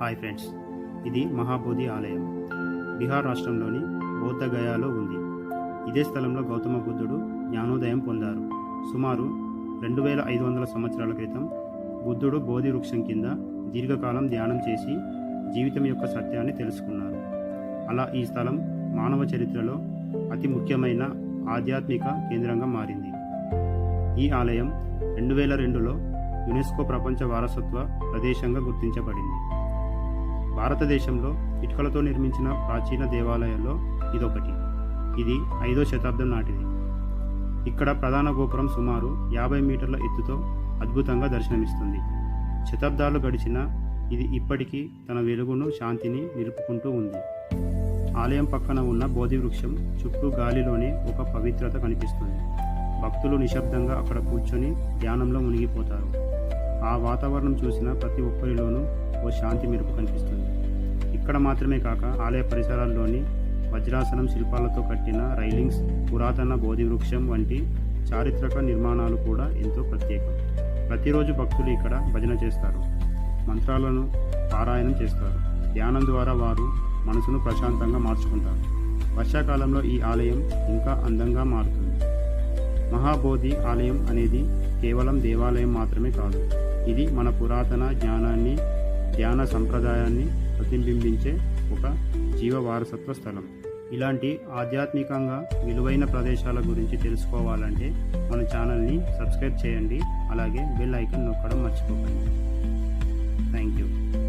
Hi friends ఇది మహాబోధి ఆలయం. బీహార్ రాష్ట్రంలోని బౌద్ధ గయాలో ఉంది. ఇదే స్థలంలో గౌతమ బుద్ధుడు జ్ఞానోదయం పొందారు. సుమారు రెండు వేల ఐదు వందల సంవత్సరాల క్రితం బుద్ధుడు బోధి వృక్షం కింద దీర్ఘకాలం ధ్యానం చేసి జీవితం యొక్క సత్యాన్ని తెలుసుకున్నారు. అలా ఈ స్థలం మానవ చరిత్రలో అతి ముఖ్యమైన ఆధ్యాత్మిక కేంద్రంగా మారింది. ఈ ఆలయం రెండు వేల రెండులో యునెస్కో ప్రపంచ వారసత్వ ప్రదేశంగా గుర్తించబడింది. భారతదేశంలో ఇటుకలతో నిర్మించిన ప్రాచీన దేవాలయాల్లో ఇదొకటి. ఇది ఐదో శతాబ్దం నాటిది. ఇక్కడ ప్రధాన గోపురం సుమారు యాభై మీటర్ల ఎత్తుతో అద్భుతంగా దర్శనమిస్తుంది. శతాబ్దాలు గడిచినా ఇది ఇప్పటికీ తన వెలుగును శాంతిని నిలుపుకుంటూ ఉంది. ఆలయం పక్కన ఉన్న బోధి వృక్షం చుట్టూ గాలిలోనే ఒక పవిత్రత కనిపిస్తుంది. భక్తులు నిశ్శబ్దంగా అక్కడ కూర్చొని ధ్యానంలో మునిగిపోతారు. ఆ వాతావరణం చూసిన ప్రతి ఒక్కరిలోనూ ఓ శాంతి మెరుపు కనిపిస్తుంది. ఇక్కడ మాత్రమే కాక ఆలయ పరిసరాల్లోని వజ్రాసనం శిల్పాలతో కట్టిన రైలింగ్స్ పురాతన బోధి వృక్షం వంటి చారిత్రక నిర్మాణాలు కూడా ఎంతో ప్రత్యేకం. ప్రతిరోజు భక్తులు ఇక్కడ భజన చేస్తారు మంత్రాలను పారాయణం చేస్తారు. ధ్యానం ద్వారా వారు మనసును ప్రశాంతంగా మార్చుకుంటారు. వర్షాకాలంలో ఈ ఆలయం ఇంకా అందంగా మారుతుంది. మహాబోధి ఆలయం అనేది కేవలం దేవాలయం మాత్రమే కాదు ఇది మన పురాతన జ్ఞానాన్ని ధ్యాన సంప్రదాయాన్ని ప్రతిబింబించే ఒక జీవ వారసత్వ స్థలం. ఇలాంటి ఆధ్యాత్మికంగా విలువైన ప్రదేశాల గురించి తెలుసుకోవాలంటే మన ఛానల్ని సబ్స్క్రైబ్ చేయండి. అలాగే బెల్ ఐకన్ నొక్కడం మర్చిపోకండి. Thank you.